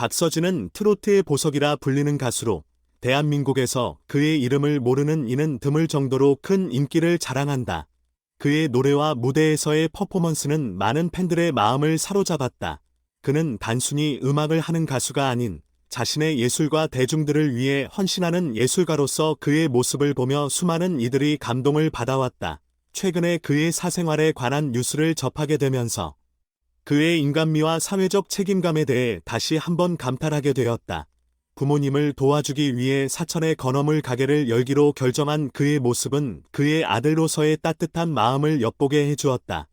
박서진은 트로트의 보석이라 불리는 가수로 대한민국에서 그의 이름을 모르는 이는 드물 정도로 큰 인기를 자랑한다. 그의 노래와 무대에서의 퍼포먼스는 많은 팬들의 마음을 사로잡았다. 그는 단순히 음악을 하는 가수가 아닌 자신의 예술과 대중들을 위해 헌신하는 예술가로서 그의 모습을 보며 수많은 이들이 감동을 받아왔다. 최근에 그의 사생활에 관한 뉴스를 접하게 되면서 그의 인간미와 사회적 책임감에 대해 다시 한번 감탄하게 되었다. 부모님을 도와주기 위해 사천의 건어물 가게를 열기로 결정한 그의 모습은 그의 아들로서의 따뜻한 마음을 엿보게 해주었다.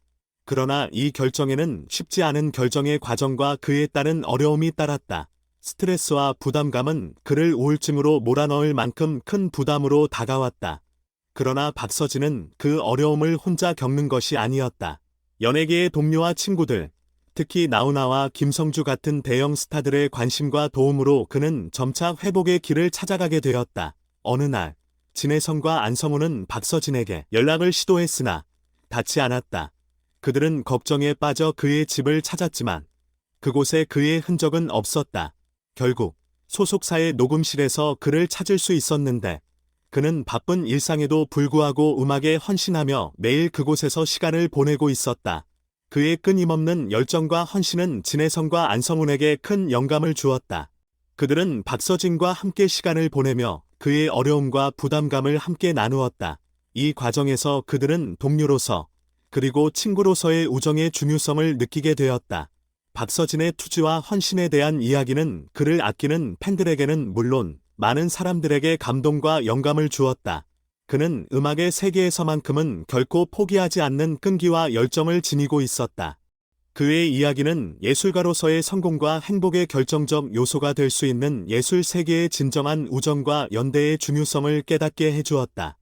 그러나 이 결정에는 쉽지 않은 결정의 과정과 그에 따른 어려움이 따랐다. 스트레스와 부담감은 그를 우울증으로 몰아넣을 만큼 큰 부담으로 다가왔다. 그러나 박서진은 그 어려움을 혼자 겪는 것이 아니었다. 연예계의 동료와 친구들, 특히 나훈아와 김성주 같은 대형 스타들의 관심과 도움으로 그는 점차 회복의 길을 찾아가게 되었다. 어느 날, 진혜성과 안성우는 박서진에게 연락을 시도했으나 닿지 않았다. 그들은 걱정에 빠져 그의 집을 찾았지만 그곳에 그의 흔적은 없었다. 결국 소속사의 녹음실에서 그를 찾을 수 있었는데 그는 바쁜 일상에도 불구하고 음악에 헌신하며 매일 그곳에서 시간을 보내고 있었다. 그의 끊임없는 열정과 헌신은 진혜성과 안성훈에게 큰 영감을 주었다. 그들은 박서진과 함께 시간을 보내며 그의 어려움과 부담감을 함께 나누었다. 이 과정에서 그들은 동료로서 그리고 친구로서의 우정의 중요성을 느끼게 되었다. 박서진의 투지와 헌신에 대한 이야기는 그를 아끼는 팬들에게는 물론 많은 사람들에게 감동과 영감을 주었다. 그는 음악의 세계에서만큼은 결코 포기하지 않는 끈기와 열정을 지니고 있었다. 그의 이야기는 예술가로서의 성공과 행복의 결정적 요소가 될 수 있는 예술 세계의 진정한 우정과 연대의 중요성을 깨닫게 해주었다.